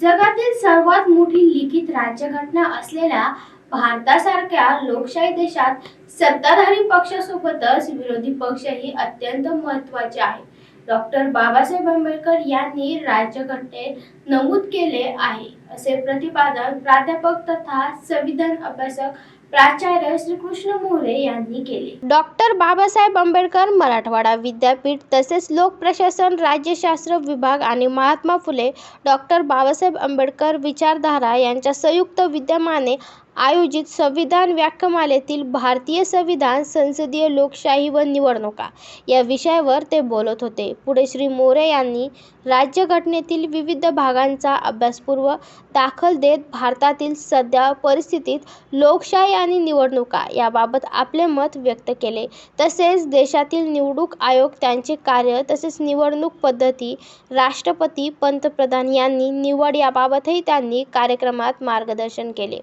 जगातील सर्वात मोठी लिखित राज्यघटना असलेल्या भारतासारख्या लोकशाही देशात सत्ताधारी पक्षासोबतच विरोधी पक्षही अत्यंत महत्त्वाचे आहे. डॉक्टर बाबासाहेब आंबेडकर यांनी राज्यघटनेत नमूद केले आहे. असे प्रतिपादन प्राध्यापक तथा संविधान अभ्यासक प्राचार्य श्रीकृष्ण मोरे यांनी केले. डॉक्टर बाबासाहेब आंबेडकर मराठवाडा विद्यापीठ तसेच लोकप्रशासन राज्यशास्त्र विभाग आणि महात्मा फुले डॉक्टर बाबासाहेब आंबेडकर विचारधारा यांच्या संयुक्त विद्यमाने आयोजित संविधान व्याख्यामालेतील भारतीय संविधान संसदीय लोकशाही व निवडणुका या विषयावर ते बोलत होते. पुढे श्री मोरे यांनी राज्यघटनेतील विविध भागांचा अभ्यासपूर्व दाखल देत भारतातील सध्या परिस्थितीत लोकशाही आणि निवडणुका याबाबत आपले मत व्यक्त केले. तसेच देशातील निवडणूक आयोग त्यांचे कार्य तसेच निवडणूक पद्धती राष्ट्रपती पंतप्रधान यांनी निवड याबाबतही त्यांनी कार्यक्रमात मार्गदर्शन केले.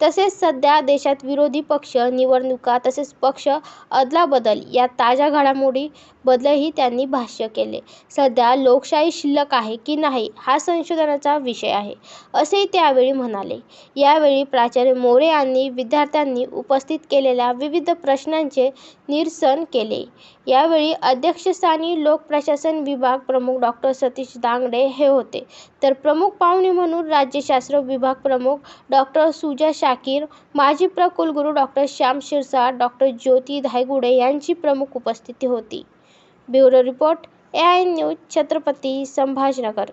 तसेच सध्या देशात विरोधी पक्ष निवडणुका तसेच पक्ष अदलाबदल या ताज्या घडामोडी बदलही त्यांनी भाष्य केले. सध्या लोकशाही शिल्लक आहे की नाही हा संशोधनाचा विषय आहे असेही त्यावेळी म्हणाले. यावेळी प्राचार्य मोरे यांनी विद्यार्थ्यांनी उपस्थित केलेल्या विविध प्रश्नांचे निरसन केले. यावेळी अध्यक्षस्थानी लोकप्रशासन विभाग प्रमुख डॉक्टर सतीश दांगडे हे होते. तर प्रमुख पाहुणे म्हणून राज्यशास्त्र विभाग प्रमुख डॉक्टर सुजा शाकीर माजी प्रकुलगुरू डॉक्टर श्याम शिरसाट डॉक्टर ज्योती धायगुडे यांची प्रमुख उपस्थिती होती. Bureau report A I news Chhatrapati Sambhajinagar.